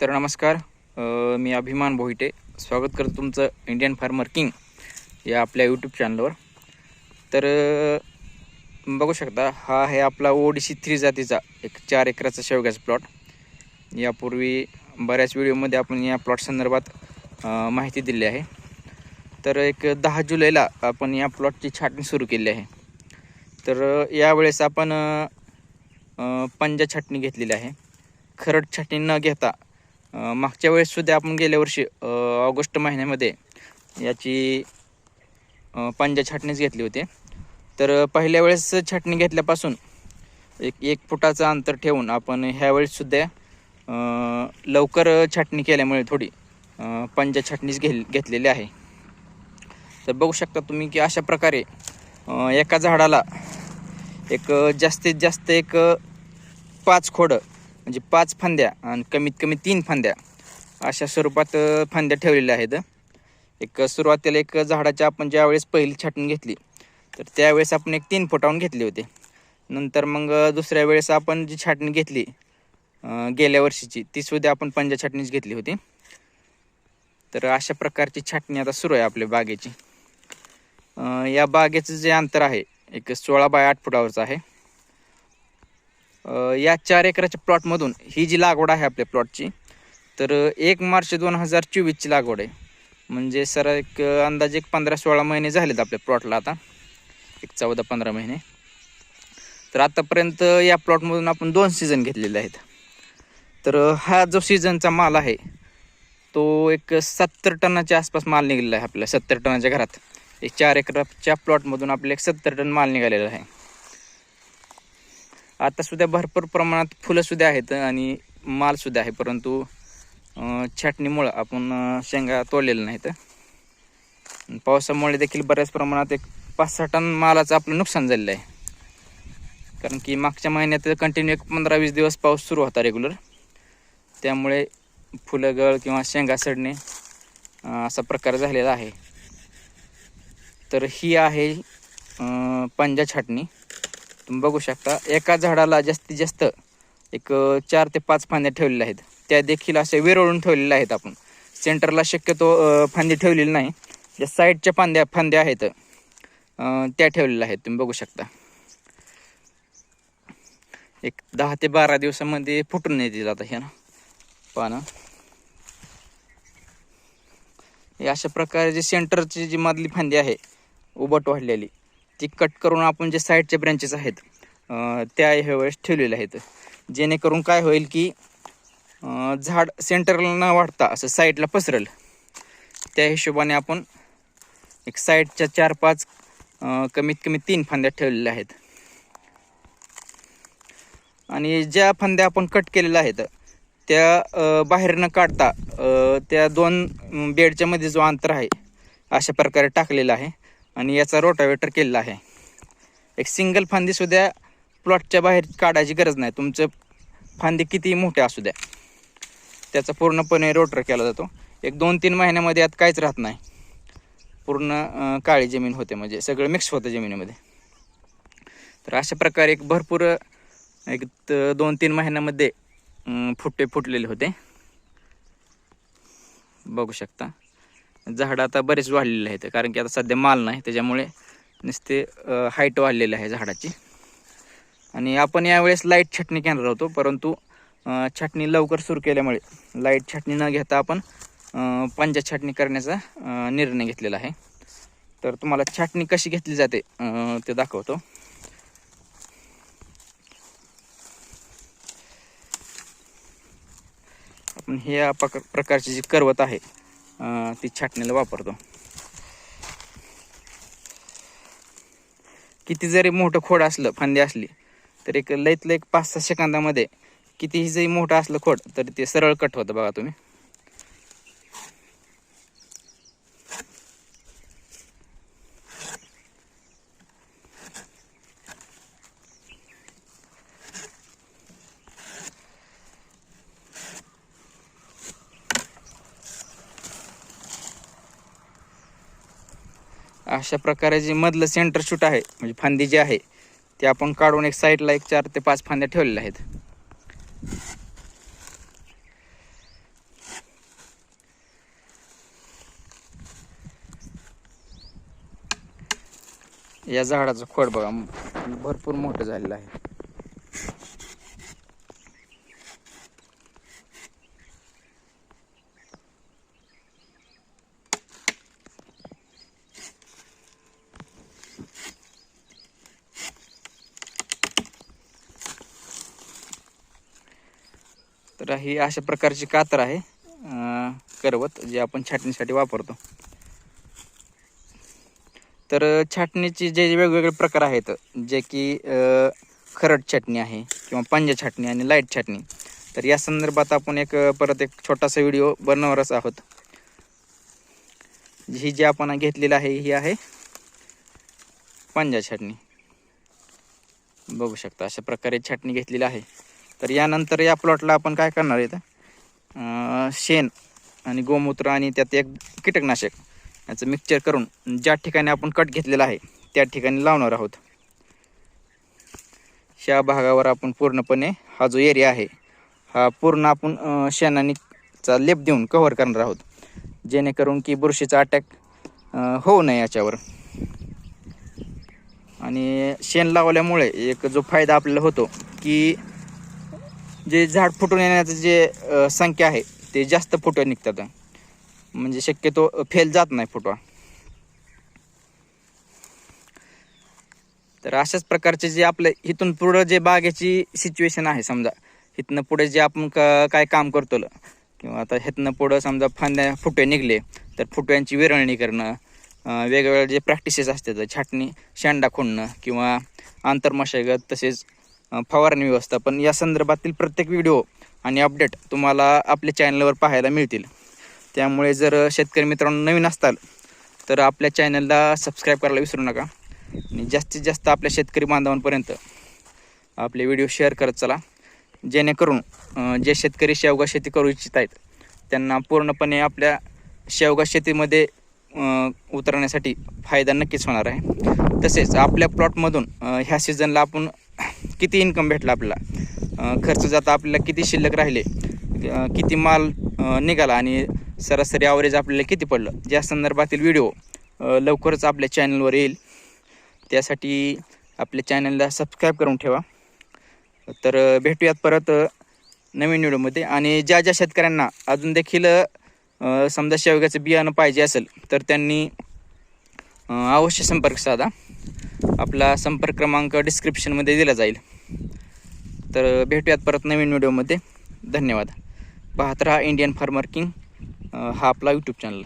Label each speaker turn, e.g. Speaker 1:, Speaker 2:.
Speaker 1: तर नमस्कार मी अभिमान भोईटे. स्वागत करतो तुमचं इंडियन फार्मर किंग या आपल्या यूट्यूब चॅनलवर तर बघू शकता हा आहे आपला ओडिसी थ्री जातीचा एक चार एकराचा शेवग्याचा प्लॉट यापूर्वी बऱ्याच व्हिडिओमध्ये आपण या प्लॉट संदर्भात माहिती दिली आहे. तर एक दहा जुलैला आपण या प्लॉटची छाटणी सुरू केली आहे. तर यावेळेस आपण पंजा छाटणी घेतलेली आहे. खरड छाटणी न घेता मागच्या वेळेससुद्धा आपण गेल्या वर्षी ऑगस्ट महिन्यामध्ये याची पांज्या छाटणीच घेतली होती. तर पहिल्या वेळेस छाटणी घेतल्यापासून एक एक फुटाचं अंतर ठेवून आपण ह्यावेळेससुद्धा लवकर छाटणी केल्यामुळे थोडी अ, पंजा छाटणीच घे घेतलेली आहे. तर बघू शकता तुम्ही की अशा प्रकारे एका झाडाला एक जास्तीत जास्त एक पाच खोडं म्हणजे पाच फांद्या आणि कमीत कमी तीन फांद्या अशा स्वरूपात फांद्या ठेवलेल्या आहेत. एक सुरुवातीला एक झाडाच्या आपण ज्यावेळेस पहिली छाटणी घेतली तर त्यावेळेस आपण एक तीन फुटावून घेतले होते. नंतर मग दुसऱ्या वेळेस आपण जी छाटणी घेतली गेल्या वर्षीची ती सुद्धा आपण पंजा छाटणीच घेतली होती. तर अशा प्रकारची छाटणी आता सुरू आहे आपल्या बागेची. या बागेचं जे अंतर आहे एक सोळा बाय आठ फुटावरचं आहे. या चार एकराच्या प्लॉटमधून ही जी लागवड आहे आपल्या प्लॉटची तर एक मार्च दोन हजार चोवीसची लागवड आहे. म्हणजे सर एक अंदाजे एक पंधरा सोळा महिने झालेत आपल्या प्लॉटला आता. एक चौदा पंधरा महिने. तर आतापर्यंत या प्लॉटमधून आपण दोन सीझन घेतलेले आहेत. तर हा जो सीझनचा माल आहे तो एक सत्तर टनाच्या आसपास माल निघालेला आहे आपल्या सत्तर टनाच्या घरात. एक चार एकराच्या प्लॉटमधून आपल्या एक सत्तर टन माल निघालेला आहे. आता सुद्धा भरपूर प्रमाणात फुलं सुद्धा आहेत आणि माल सुद्धा आहे परंतु छाटणीमुळं आपण शेंगा तोडलेल्या नाहीत. पावसामुळे देखील बऱ्याच प्रमाणात एक पाच सहा टन मालाचं आपलं नुकसान झालेलं आहे. कारण की मागच्या महिन्यात कंटिन्यू एक पंधरा वीस दिवस पाऊस सुरू होता रेग्युलर त्यामुळे फुलं गळ किंवा शेंगा सडणे असा प्रकार झालेला आहे. तर ही आहे पंजा छाटणी. तुम्ही बघू शकता एका झाडाला जास्तीत जास्त एक चार ते पाच फांद्या ठेवलेल्या आहेत. त्या देखील असे विरळून ठेवलेल्या आहेत आपण. सेंटरला शक्यतो फांदे फांदी ठेवलेली नाही. ज्या साईडच्या फांद्या फांद्या आहेत. त्या ठेवलेल्या आहेत. तुम्ही बघू शकता. एक दहा ते बारा दिवसामध्ये फुटून येते आता हे ना पानं. हे अशा प्रकारे जे सेंटरची जी मधली फांदी आहे उबट वाढलेली. ती कट करून आपण जे साईडचे ब्रँचेस आहेत त्या ह्यावेळेस ठेवलेल्या आहेत. जेणेकरून काय होईल की झाड सेंटरला न वाढता असं साईडला पसरल त्या हिशोबाने आपण एक साईडच्या चार पाच कमीत कमी तीन फांद्या ठेवलेल्या आहेत. आणि ज्या फांद्या आपण कट केलेल्या आहेत त्या बाहेर न काढता त्या दोन बेडच्या मध्ये जो अंतर आहे अशा प्रकारे टाकलेला आहे. आणि याचा रोटावेटर केलेला आहे. एक सिंगल फांदी सुद्धा प्लॉटच्या बाहेर काढायची गरज नाही. तुमचं फांदी किती मोठे असू द्या. त्याचा पूर्णपणे रोटर केला जातो. एक दोन तीन महिन्यामध्ये यात काहीच राहत नाही. पूर्ण काळी जमीन होते म्हणजे सगळं मिक्स होतं जमिनीमध्ये. तर अशा प्रकारे एक भरपूर एक दोन तीन महिन्यामध्ये फुट्टे फुटे फुटलेले होते. बघू शकता. झाडं आता बरेच वाढलेले आहेत कारण की आता सध्या माल नाही त्याच्यामुळे नुसते हाईट वाढलेली आहे झाडाची. आणि आपण यावेळेस लाइट छाटणी घेणार होतो परंतु छाटणी लवकर सुरू केल्यामुळे लाइट छाटणी न घेता आपण पंजा छाटणी करण्याचा निर्णय घेतलेला आहे. तर तुम्हाला छाटणी कशी घेतली जाते ते दाखवतो. आपण ह्या प्रकारची जी करवत आहे ती छाटणीला वापरतो. किती जरी मोठं खोड असलं फांदी असली तर एक लईतलं एक पाच सहा सेकंदामध्ये कितीही जरी मोठं असलं खोड तरी ते सरळ कट होतं बघा तुम्ही. अशा प्रकारे जे मधलं सेंटर शूट आहे म्हणजे फांदी जी आहे ते आपण काढून एक साईडला एक चार ते पाच फांद्या ठेवलेल्या आहेत. या झाडाचं खोड बघा भरपूर मोठं झालेलं आहे. तर ही अशा प्रकारची कातर आहे. करवत जे आपण छाटणीसाठी वापरतो. तर छाटणीचे जे वेगवेगळे प्रकार आहेत जे की खरट खरड छाटणी आहे किंवा पंजा छाटणी आणि लाइट छाटणी. तर या संदर्भात आपण एक परत एक छोटासा व्हिडिओ बनवणारच आहोत. ही जी आपण घेतलेली आहे ही आहे पंजा छाटणी. बघू शकता अशा प्रकारे छाटणी घेतलेली आहे. तर यानंतर या प्लॉटला आपण काय करणार आहे शेण आणि गोमूत्र आणि त्यात एक कीटकनाशक याचं मिक्सचर करून ज्या ठिकाणी आपण कट घेतलेला आहे त्या ठिकाणी लावणार आहोत. ह्या भागावर आपण पूर्णपणे हा जो एरिया आहे हा पूर्ण आपण शेणानीचा लेप देऊन कव्हर करणार आहोत. जेणेकरून की बुरशीचा अटॅक होऊ नये याच्यावर. आणि शेण लावल्यामुळे एक जो फायदा आपल्याला होतो की जे झाड फुटून येण्याचं जे संख्या आहे ते जास्त फोटो निघतात. म्हणजे शक्यतो फेल जात नाही फुटवा तर अशाच प्रकारचे जे आपलं इथून पुढं जे बागेची सिच्युएशन आहे समजा इथनं पुढे जे आपण का काय काम करतो किंवा आता इथनं पुढं समजा फांद्या फुटवे निघले तर फुटव्यांची विरळणी करणं वेगवेगळ्या जे प्रॅक्टिसेस असतात छाटणी शेंडा खोडणं किंवा आंतरमशागत तसेच फवारणी व्यवस्थापन. या संदर्भातील प्रत्येक व्हिडिओ आणि अपडेट तुम्हाला आपल्या चॅनलवर पाहायला मिळतील. त्यामुळे जर शेतकरी मित्रांनो नवीन असताल तर आपल्या चॅनलला सबस्क्राईब करायला विसरू नका. आणि जास्तीत जास्त आपल्या शेतकरी बांधवांपर्यंत आपले व्हिडिओ शेअर करत चला. जेणेकरून जे शेतकरी शेवगा शेती करू इच्छित आहेत त्यांना पूर्णपणे आपल्या शेवगा शेतीमध्ये उतरण्यासाठी फायदा नक्कीच होणार आहे. तसेच आपल्या प्लॉटमधून ह्या सीझनला आपण किती इन्कम भेटला आपल्याला? खर्च जाता आपल्याला किती शिल्लक राहिले? किती माल निघाला आणि सरासरी ॲव्हरेज आपल्याला किती पडलं? या संदर्भातील व्हिडिओ लवकरच आपल्या चॅनलवर येईल. त्यासाठी आपल्या चॅनलला सबस्क्राईब करून ठेवा. तर भेटूयात परत नवीन व्हिडिओमध्ये आणि ज्या ज्या शेतकऱ्यांना अजून देखील समजा शेवग्याचं बियाणं पाहिजे असेल तर त्यांनी अवश्य संपर्क साधा. आपला संपर्क क्रमांक डिस्क्रिप्शनमध्ये दिला जाईल. तर भेटूयात परत नवीन व्हिडिओमध्ये धन्यवाद. पाहत राहा इंडियन फार्मर किंग हा आपला यूट्यूब चॅनल